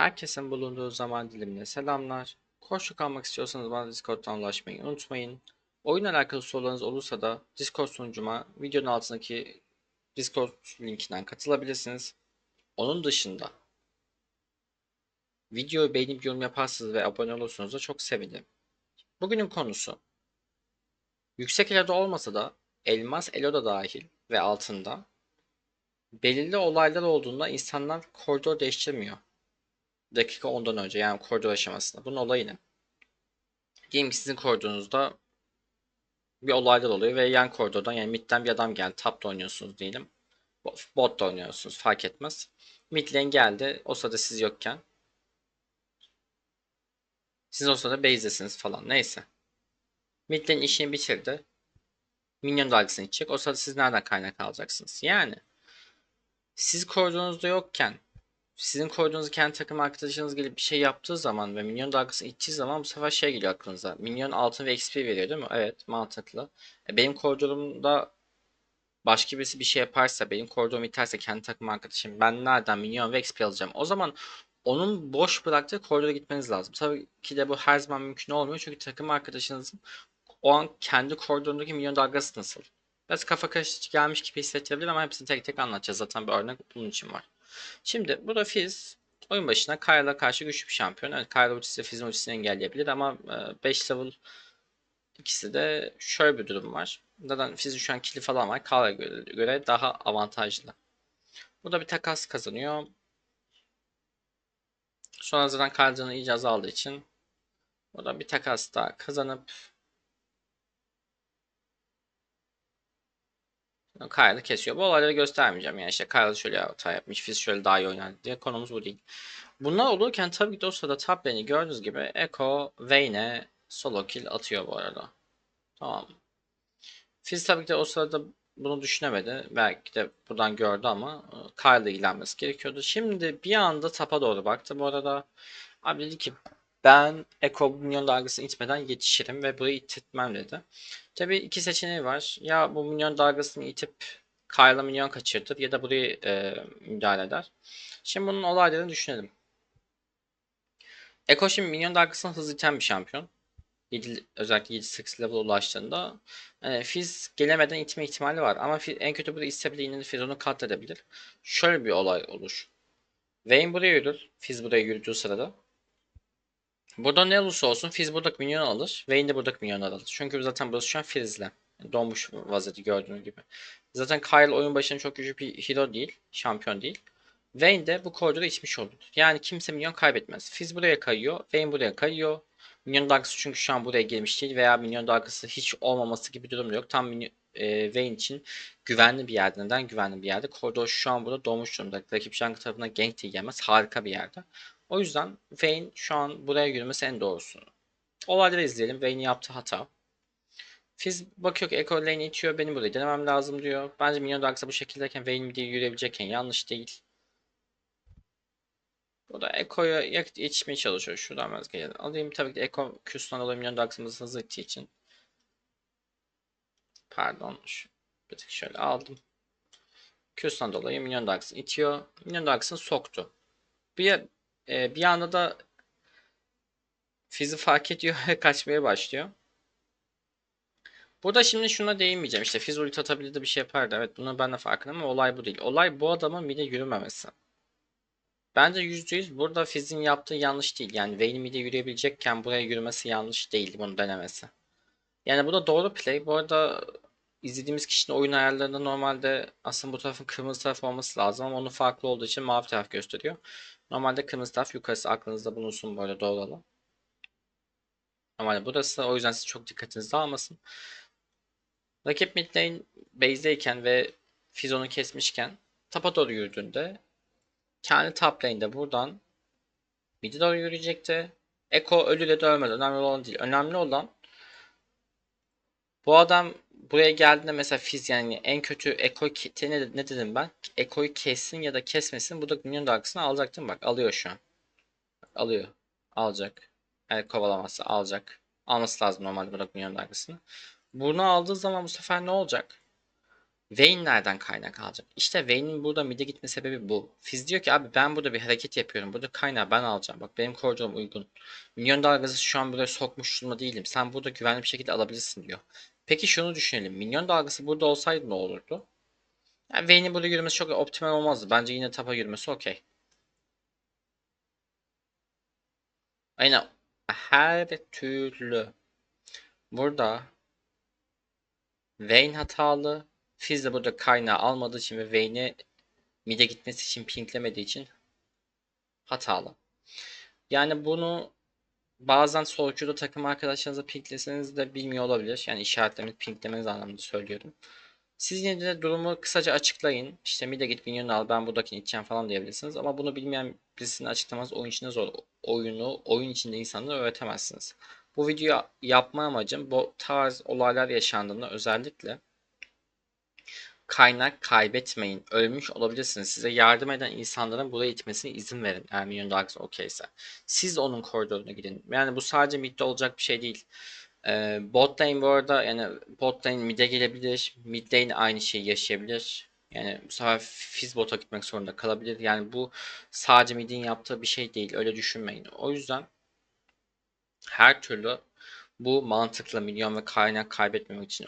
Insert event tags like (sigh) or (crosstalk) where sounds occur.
Herkesin bulunduğu zaman dilimine selamlar. Koşu kalmak istiyorsanız bana Discord'dan ulaşmayı unutmayın. Oyun alakalı sorularınız olursa da Discord sunucuma videonun altındaki Discord linkinden katılabilirsiniz. Onun dışında videoyu beğenip yorum yaparsanız ve abone olursanız da çok sevinirim. Bugünün konusu yüksek eloda olmasa da elmas eloda dahil ve altında belirli olaylar olduğunda insanlar koridor değiştirmiyor dakika 10'dan önce yani koridor aşamasında. Bunun olayı ne? Diyelim ki sizin koridorunuzda bir olaylar oluyor ve yan koridordan yani midden bir adam geldi. Tapta oynuyorsunuz diyelim. Bot da oynuyorsunuz fark etmez. Mid lane geldi. O sırada siz yokken. Siz o sırada base'desiniz falan. Neyse. Mid lane işini bitirdi. Minyon dalgasını içecek. O sırada siz nereden kaynak alacaksınız? Yani siz koridorunuzda yokken sizin koyduğunuz kendi takım arkadaşınız gelip bir şey yaptığı zaman ve minyon dalgasını ittiği zaman bu sefer şey geliyor aklınıza. Minyon altın ve XP veriyor değil mi? Evet mantıklı. E, benim koridorumda başka birisi bir şey yaparsa, benim koridorum iterse kendi takım arkadaşım ben nereden minyon ve XP alacağım? O zaman onun boş bıraktığı koridora gitmeniz lazım. Tabii ki de bu her zaman mümkün olmuyor. Çünkü takım arkadaşınızın o an kendi koridorundaki minyon dalgası nasıl? Biraz kafa karışıcı gelmiş gibi hissettirebilir ama hepsini tek tek anlatacağız. Zaten bir örnek bunun için var. Şimdi burada Fizz oyun başına Kyle'a karşı güçlü bir şampiyon. Yani Kyle ultisi Fizz'in ultisini engelleyebilir ama 5 level ikisi de şöyle bir durum var. Zaten Fizz'in şu an kili falan var. Kyle'a göre, göre daha avantajlı. Burada bir takas kazanıyor. Sonra zaten Kyle'ın iyice azaldığı için burada bir takas daha kazanıp Kyle'ı kesiyor. Bu olayları göstermeyeceğim. Yani işte Kyle şöyle hata yapmış, Fizz şöyle daha iyi oynadı diye konumuz bu değil. Bunlar olurken tabii ki de o sırada top lane'i gördüğünüz gibi Echo Vayne'e solo kill atıyor bu arada. Tamam. Fizz tabii ki de o sırada bunu düşünemedi. Belki de buradan gördü ama e, Kyle'la ilgilenmesi gerekiyordu. Şimdi bir anda tapa doğru baktı bu arada. Abi dedi ki ben Eko minyon dalgasını itmeden yetişirim ve burayı ittirtmem dedi. Tabi iki seçeneği var. Ya bu minyon dalgasını itip Kyle'a minyon kaçırtır ya da burayı e, müdahale eder. Şimdi bunun olaylarını düşünelim. Eko şimdi minyon dalgasını hızlı iten bir şampiyon. 7, özellikle 7-8 level ulaştığında e, Fizz gelemeden itme ihtimali var. Ama Fizz, en kötü burada ise bile yine Fizz onu katledebilir. Şöyle bir olay olur. Vayne buraya yürür. Fizz buraya yürüdüğü sırada. Burada ne olursa olsun Fizz buradaki minyon alır. Vayne de buradaki minyon alır. Çünkü zaten burası şu an Fizz'le. Donmuş vaziyeti gördüğünüz gibi. Zaten Kyle oyun başında çok güçlü bir hero değil. Şampiyon değil. Vayne de bu koridoru içmiş olur. Yani kimse minyon kaybetmez. Fizz buraya kayıyor. Vayne buraya kayıyor. Minyon dalgası çünkü şu an buraya gelmiş değil veya minyon dalgası hiç olmaması gibi bir durum yok. Tam minyon, e, Vayne için güvenli bir yerde. Neden güvenli bir yerde? Koridor şu an burada doğmuş durumda. Rakip jungle tarafına gank de yemez. Harika bir yerde. O yüzden Vayne şu an buraya yürümesi en doğrusu. Olayları izleyelim. Vayne'in yaptığı hata. Fizz bakıyor ki Echo lane itiyor. Benim burayı denemem lazım diyor. Bence Minyon Darks'a bu şekildeyken Vayne bir yürüyebilecekken yanlış değil. Burada Echo'ya yetişmeye çalışıyor. Şuradan biraz gelelim. Alayım tabii ki Echo Q'sundan dolayı Minyon Darks'ımız hızlı ittiği için. Pardon. Bir tık şöyle aldım. Q'sundan dolayı Minyon Darks'ı itiyor. Minyon Darks'ını soktu. Bir ee, bir anda da Fizz'i fark ediyor (laughs) ve kaçmaya başlıyor. Burada şimdi şuna değinmeyeceğim. İşte Fizz ulti atabilirdi bir şey yapardı. Evet bunu ben de farkındayım ama olay bu değil. Olay bu adamın mide yürümemesi. Bence %100 burada Fizz'in yaptığı yanlış değil. Yani Vayne mide yürüyebilecekken buraya yürümesi yanlış değil bunu denemesi. Yani bu da doğru play. Bu arada izlediğimiz kişinin oyun ayarlarında normalde aslında bu tarafın kırmızı taraf olması lazım ama onun farklı olduğu için mavi taraf gösteriyor. Normalde kırmızı taraf yukarısı aklınızda bulunsun böyle doğru Normalde burası o yüzden siz çok dikkatinizi almasın. Rakip mid lane base'deyken ve Fizon'u kesmişken tapa doğru yürüdüğünde kendi top lane'de buradan mid'e doğru yürüyecekti. Eko ölü de ölmedi. Önemli olan değil. Önemli olan bu adam buraya geldiğinde mesela Fizz yani en kötü Eko ne, ne dedim ben? Eko'yu kessin ya da kesmesin. Bu da minyon dalgasını alacaktım. Bak alıyor şu an. Bak, alıyor. Alacak. Eğer kovalamazsa alacak. Alması lazım normalde burada minyon dalgasını. Bunu aldığı zaman bu sefer ne olacak? Vayne nereden kaynak alacak? İşte Vayne'in burada mid'e gitme sebebi bu. Fizz diyor ki abi ben burada bir hareket yapıyorum. Burada kaynağı ben alacağım. Bak benim koridorum uygun. Minyon dalgası şu an buraya sokmuş durumda değilim. Sen burada güvenli bir şekilde alabilirsin diyor. Peki şunu düşünelim. Minyon dalgası burada olsaydı ne olurdu? Yani Vayne'in burada yürümesi çok optimal olmazdı. Bence yine tapa yürümesi okey. Aynen. Her türlü. Burada Vayne hatalı. Fizz de burada kaynağı almadığı için ve Vayne'e mid'e gitmesi için pinklemediği için hatalı. Yani bunu bazen solcuda takım arkadaşlarınıza pinkleseniz de bilmiyor olabilir. Yani işaretlemeniz, pinklemeniz anlamında söylüyorum. Siz yine de durumu kısaca açıklayın. İşte mid'e git minyonu al ben buradakini içeceğim falan diyebilirsiniz. Ama bunu bilmeyen birisinin açıklaması oyun içinde zor. Oyunu oyun içinde insanlara öğretemezsiniz. Bu videoyu yapma amacım bu tarz olaylar yaşandığında özellikle kaynak kaybetmeyin. Ölmüş olabilirsiniz. Size yardım eden insanların buraya itmesine izin verin. Eğer Minyon Darks okeyse. Siz onun koridoruna gidin. Yani bu sadece midde olacak bir şey değil. Ee, bot lane bu arada yani bot lane mid'e gelebilir. Mid lane aynı şeyi yaşayabilir. Yani bu sefer Fizz bota gitmek zorunda kalabilir. Yani bu sadece mid'in yaptığı bir şey değil. Öyle düşünmeyin. O yüzden her türlü bu mantıklı milyon ve kaynak kaybetmemek için